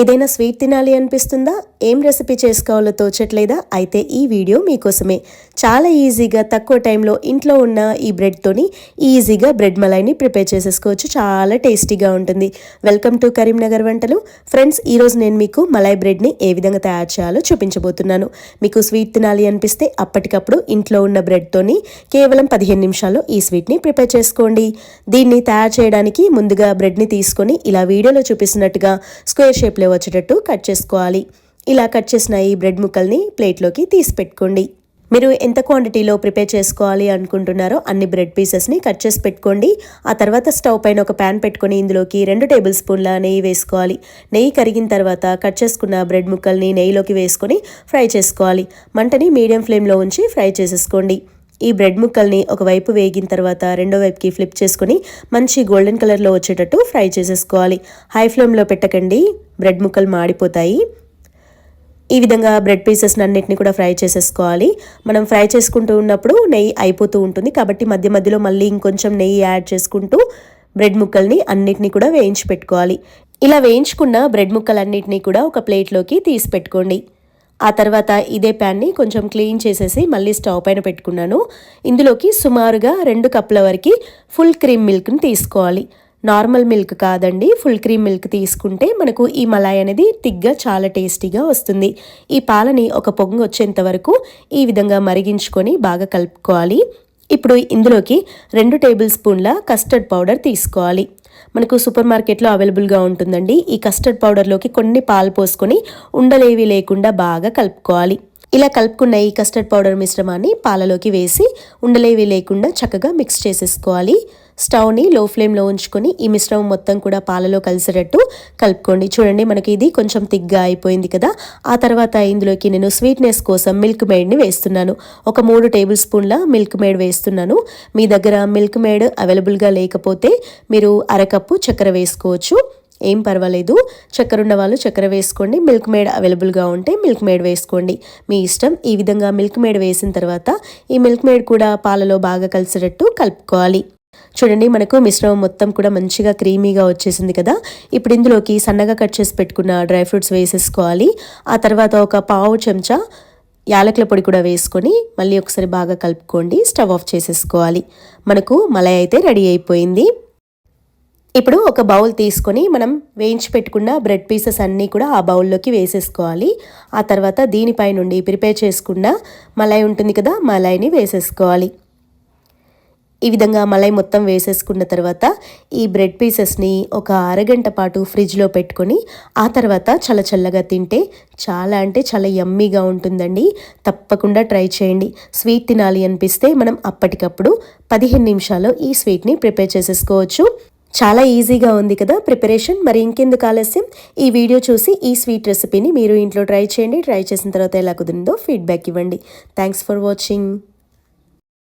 ఏదైనా స్వీట్ తినాలి అనిపిస్తుందా? ఏం రెసిపీ చేసుకోవాలో తోచట్లేదా? అయితే ఈ వీడియో మీకోసమే. చాలా ఈజీగా తక్కువ టైంలో ఇంట్లో ఉన్న ఈ బ్రెడ్తోని ఈజీగా బ్రెడ్ మలైని ప్రిపేర్ చేసేసుకోవచ్చు. చాలా టేస్టీగా ఉంటుంది. వెల్కమ్ టు కరీంనగర్ వంటలు. ఫ్రెండ్స్ ఈరోజు నేను మీకు మలై బ్రెడ్ని ఏ విధంగా తయారు చేయాలో చూపించబోతున్నాను. మీకు స్వీట్ తినాలి అనిపిస్తే అప్పటికప్పుడు ఇంట్లో ఉన్న బ్రెడ్తోని కేవలం పదిహేను నిమిషాల్లో ఈ స్వీట్ని ప్రిపేర్ చేసుకోండి. దీన్ని తయారు చేయడానికి ముందుగా బ్రెడ్ని తీసుకొని ఇలా వీడియోలో చూపిస్తున్నట్టుగా స్క్వేర్ షేప్ షేప్లో వచ్చేటట్టు కట్ చేసుకోవాలి. ఇలా కట్ చేసిన ఈ బ్రెడ్ ముక్కల్ని ప్లేట్లోకి తీసి పెట్టుకోండి మీరు ఎంత క్వాంటిటీలో ప్రిపేర్ చేసుకోవాలి అనుకుంటున్నారో అన్ని బ్రెడ్ పీసెస్ని కట్ చేసి పెట్టుకోండి. ఆ తర్వాత స్టవ్ పైన ఒక ప్యాన్ పెట్టుకొని ఇందులోకి రెండు టేబుల్ స్పూన్ల నెయ్యి వేసుకోవాలి. నెయ్యి కరిగిన తర్వాత కట్ చేసుకున్న బ్రెడ్ ముక్కల్ని నెయ్యిలోకి వేసుకొని ఫ్రై చేసుకోవాలి. మంటని మీడియం ఫ్లేమ్లో ఉంచి ఫ్రై చేసేసుకోండి. ఈ బ్రెడ్ ముక్కల్ని ఒకవైపు వేగిన తర్వాత రెండో వైపుకి ఫ్లిప్ చేసుకొని మంచి గోల్డెన్ కలర్లో వచ్చేటట్టు ఫ్రై చేసేసుకోవాలి. హై ఫ్లేమ్లో పెట్టకండి. బ్రెడ్ ముక్కలు మాడిపోతాయి. ఈ విధంగా బ్రెడ్ పీసెస్ అన్నిటిని కూడా ఫ్రై చేసేసుకోవాలి. మనం ఫ్రై చేసుకుంటూ ఉన్నప్పుడు నెయ్యి అయిపోతూ ఉంటుంది. కాబట్టి మధ్య మధ్యలో మళ్ళీ ఇంకొంచెం నెయ్యి యాడ్ చేసుకుంటూ బ్రెడ్ ముక్కల్ని అన్నిటినీ కూడా వేయించి పెట్టుకోవాలి. ఇలా వేయించుకున్న బ్రెడ్ ముక్కలన్నిటినీ కూడా ఒక ప్లేట్లోకి తీసి పెట్టుకోండి. ఆ తర్వాత ఇదే ప్యాన్ని కొంచెం క్లీన్ చేసేసి మళ్ళీ స్టవ్ పైన పెట్టుకున్నాను. ఇందులోకి సుమారుగా రెండు కప్పుల వరకు ఫుల్ క్రీమ్ మిల్క్ని తీసుకోవాలి. నార్మల్ మిల్క్ కాదండి. ఫుల్ క్రీమ్ మిల్క్ తీసుకుంటే మనకు ఈ మలాయ్ అనేది తిగ్గా చాలా టేస్టీగా వస్తుంది. ఈ పాలని ఒక పొంగు వచ్చేంత వరకు ఈ విధంగా మరిగించుకొని బాగా కలుపుకోవాలి. ఇప్పుడు ఇందులోకి రెండు టేబుల్ స్పూన్ల కస్టర్డ్ పౌడర్ తీసుకోవాలి. మనకు సూపర్ మార్కెట్లో అవైలబుల్గా ఉంటుందండి. ఈ కస్టర్డ్ పౌడర్లోకి కొన్ని పాలు పోసుకొని ఉండలేవి లేకుండా బాగా కలుపుకోవాలి. ఇలా కలుపుకున్న ఈ కస్టర్డ్ పౌడర్ మిశ్రమాన్ని పాలలోకి వేసి ఉండలేవి లేకుండా చక్కగా మిక్స్ చేసేసుకోవాలి. స్టవ్ని లో ఫ్లేమ్లో ఉంచుకొని ఈ మిశ్రమం మొత్తం కూడా పాలలో కలిసేటట్టు కలుపుకోండి. చూడండి మనకి ఇది కొంచెం తిగ్గా అయిపోయింది కదా. ఆ తర్వాత ఇందులోకి నేను స్వీట్నెస్ కోసం మిల్క్ మేడ్ని వేస్తున్నాను. ఒక మూడు టేబుల్ స్పూన్ల మిల్క్ మేడ్ వేస్తున్నాను. మీ దగ్గర మిల్క్ మేడ్ అవైలబుల్గా లేకపోతే మీరు అరకప్పు చక్కెర వేసుకోవచ్చు. ఏం పర్వాలేదు. చక్కెర ఉన్న వాళ్ళు చక్కెర వేసుకోండి. మిల్క్ మేడ్ అవైలబుల్గా ఉంటే మిల్క్ మేడ్ వేసుకోండి. మీ ఇష్టం ఈ విధంగా మిల్క్ మేడ్ వేసిన తర్వాత ఈ మిల్క్ మేడ్ కూడా పాలలో బాగా కలిసేటట్టు కలుపుకోవాలి. చూడండి మనకు మిశ్రమం మొత్తం కూడా మంచిగా క్రీమీగా వచ్చేసింది కదా. ఇప్పుడు ఇందులోకి సన్నగా కట్ చేసి పెట్టుకున్న డ్రై ఫ్రూట్స్ వేసేసుకోవాలి. ఆ తర్వాత ఒక పావు చెంచా యాలకుల పొడి కూడా వేసుకొని మళ్ళీ ఒకసారి బాగా కలుపుకోండి. స్టవ్ ఆఫ్ చేసేసుకోవాలి. మనకు మలై అయితే రెడీ అయిపోయింది. ఇప్పుడు ఒక బౌల్ తీసుకొని మనం వేయించి పెట్టుకున్న బ్రెడ్ పీసెస్ అన్నీ కూడా ఆ బౌల్లోకి వేసేసుకోవాలి. ఆ తర్వాత దీనిపై నుండి ప్రిపేర్ చేసుకున్న మలై ఉంటుంది కదా మలైని వేసేసుకోవాలి. ఈ విధంగా మలై మొత్తం వేసేసుకున్న తర్వాత ఈ బ్రెడ్ పీసెస్ని ఒక అరగంట పాటు ఫ్రిడ్జ్లో పెట్టుకొని ఆ తర్వాత చల్లచల్లగా తింటే చాలా అంటే చాలా యమ్మీగా ఉంటుందండి. తప్పకుండా ట్రై చేయండి. స్వీట్ తినాలి అనిపిస్తే మనం అప్పటికప్పుడు పదిహేను నిమిషాల్లో ఈ స్వీట్ని ప్రిపేర్ చేసేసుకోవచ్చు. చాలా ఈజీగా ఉంది కదా ప్రిపరేషన్. మరి ఇంకెందుకు ఆలస్యం? ఈ వీడియో చూసి ఈ స్వీట్ రెసిపీని మీరు ఇంట్లో ట్రై చేయండి. ట్రై చేసిన తర్వాత ఎలా కుదిరిందో ఫీడ్బ్యాక్ ఇవ్వండి. Thanks for watching.